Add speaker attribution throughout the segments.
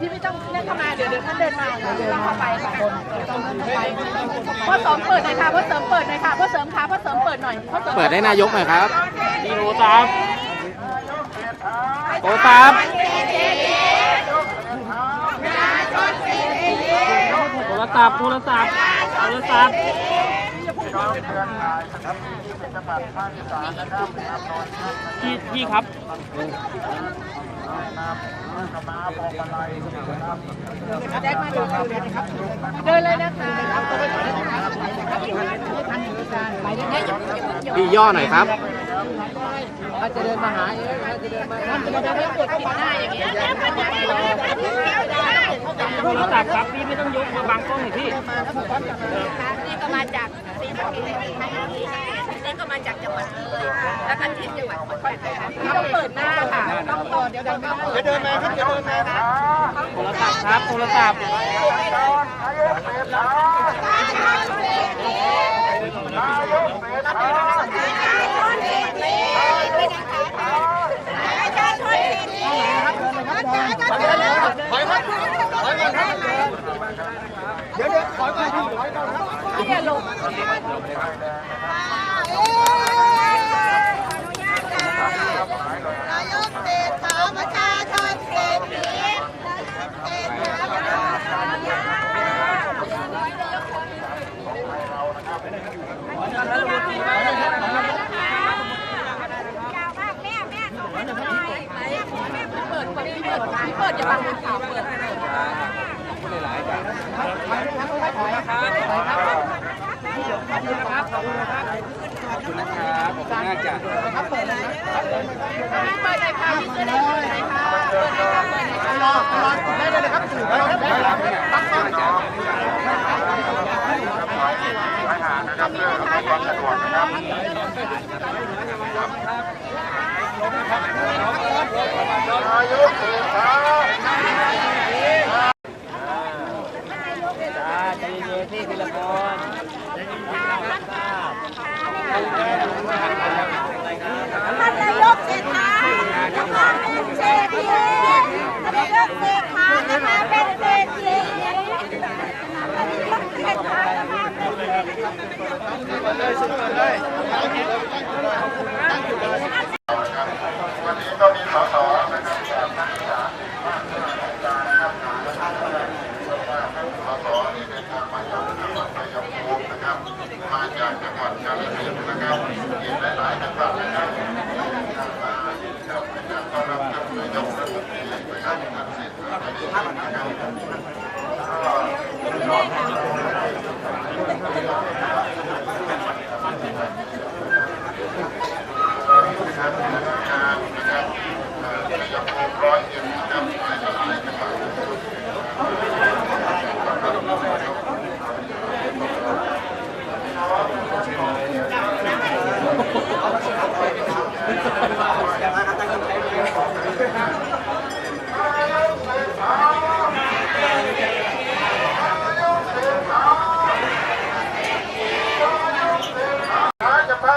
Speaker 1: พี่ไม่ต้องเล่นเข้ามาเดี๋ยวเดี๋ยวท่านเดินมาเดี๋ยวเราเข้าไปค่ะพ่อเสริมเปิดหน่อยค่ะพ่อเสริมเปิดหน่อยค่ะพ่อเสริมค่ะพ่อเสริมเปิดหน่อยพ่อเสริม
Speaker 2: เปิดให้นายกหน่อยครับ
Speaker 3: ดีโทรศัพท์
Speaker 2: โทรศัพท์
Speaker 3: โทรศัพท์โทรศัพท์โทรศัพท์ พี่พี่ครับ
Speaker 1: เดินเลยนะคะไปได้ไหม
Speaker 2: พี่ย่อหน่อยครับ
Speaker 1: ถ้าจะเดินมาหาเองถ้าจะเดินมาถ้าจะเดินมากดปิดหน้าอย่างเงี้ย
Speaker 3: โทรศัพท์ครับพี่ไม่ต้องยกมาบังกล้องหน่อยพี่
Speaker 4: นี่ก็มาจากจังหวัดเลยแล้วก็ที่จังหวัดขอนแก่นนะคะ
Speaker 1: ต้องเปิดหน้าค่ะ ต้องต่อเดี๋ยวเดินไม่ได้
Speaker 5: เดี๋ยวเดินมาครับเดี๋ยวเดินมาครับ
Speaker 3: โทรศัพท์ครับโทรศัพท์
Speaker 5: ถอยครับถอยก่อนครับ เดี๋ยวเดี๋ยวถอยก่อนครับถออนครับ
Speaker 1: อย่าลง
Speaker 4: นายกเศรษฐาประชาชนเศรษฐี
Speaker 1: เปิดเปิดเปิดเปิดอย่าบังข่าเปิด เลยค่ะพี่จะได้เปิดเลยค่ะเปิดเลยค่ะเปิดเลยค่ะ
Speaker 5: รอรอได้เลยนะครับสื่อได้ครับได้ครับตั้งกล้อง
Speaker 3: จ้าใจเย็นๆพี่พิรพร
Speaker 4: ท่านนายกเศรษฐานะคะเป็นเศรษฐีท่านนายกเศรษฐานะคะเป็นเศรษฐีท่านนายกเศรษฐานะคะเป็นเศรษฐี
Speaker 6: วันนี้ก็มีสสนะครับจากภาคอีสานภาคกลางนะครับสสนี่เดินทางมาจากจังหวัดชัยภูมินะครับ มาจากจังหวัด กาฬสินธุ์นะครับอีกหลายๆจังหวัดนะครับทางมาครับนการต้อนรับท่านนายกรัฐมนตรีนะครับท่านเศรษฐาทวีสินนะครับก็ นะครับทางการนะครับเอ่อชัยภูมิร้อยเอ็ดนะครับหลายต่อหลายจังหวัด อาจะพา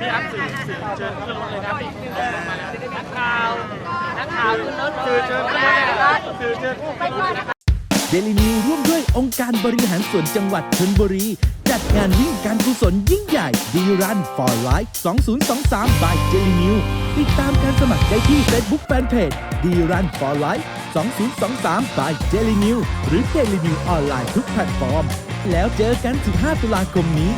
Speaker 3: พี่อั
Speaker 4: พ
Speaker 3: สื่อสื่อเชิญขึ้นรถเลยครับพี่นักข่าวนักข่าวขึ้นรถสื่อเชิญขึ้นรถสื่อเชิญ
Speaker 7: เดลินิวร่วมด้วยองค์การบริหารส่วนจังหวัดชนบุรี จัดงานวิ่งการกุศลยิ่งใหญ่ดีรัน for life 2023 by J New ติดตามการสมัครได้ที่ Facebook Fanpage ดีรัน for life 2023 by Jellynew หรือเจลินิวออนไลน์ทุกแพลตฟอร์ม แล้วเจอกัน 15 ตุลาคมนี้